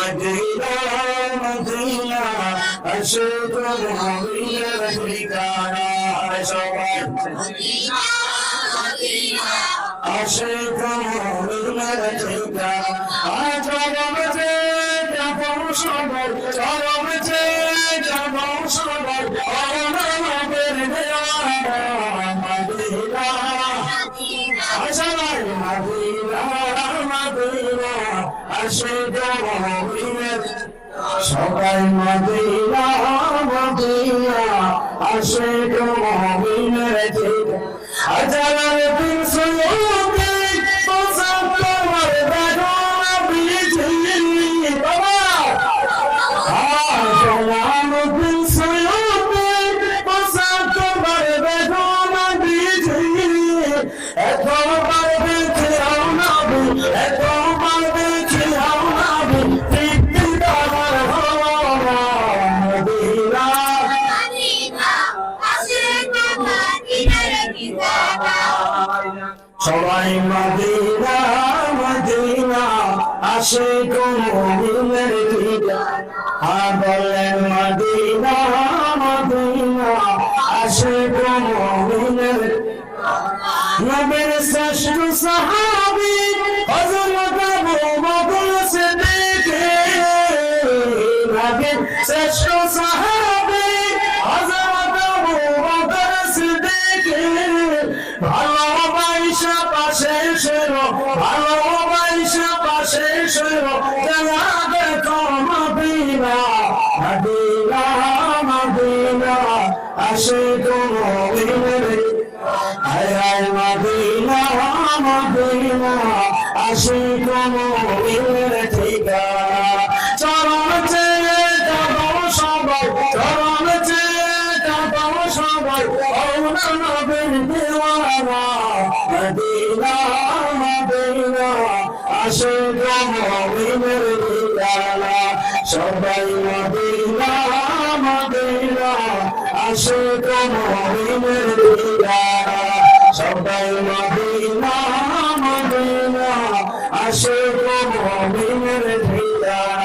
Medina Medina আশিক মুমিনের ঠিকানা সবাই আশিক মুমিনের ঠিকানা আজ রমজে যাব সবাই রমজে যাব সবাই অনামের মদিনা সবাই মদিনা সবাই মদিনা মদিনা আশিক মুমিনের ঠিকানা হাজার সবাই মদিনা মদিনা, আসে কুমিনের ঠিকানা বলেন মদিনা মদিনা, আসে কুমিনের নবীর শ্রেষ্ঠ সাহাবী হযরত আবু বকর সিদ্দিক। নবীর শ্রেষ্ঠ পাশে ছিল ভালোবাসা পাশে ছিল জানা দেখো মদিনা মদিনা মদিনা আসে হায় হায় মদিনা মদিনা আশিক মুমিনের ঠিকানা চরণ চেয়ে যাব সবাই চরণ চেয়ে যাব সবাই অওনা নবীর দিওয়ানা মদিনা মদিনা মদিনা আসো গো মমিনের ঠিকানা সবাই মদিনা মদিনা আসো গো মমিনের ঠিকানা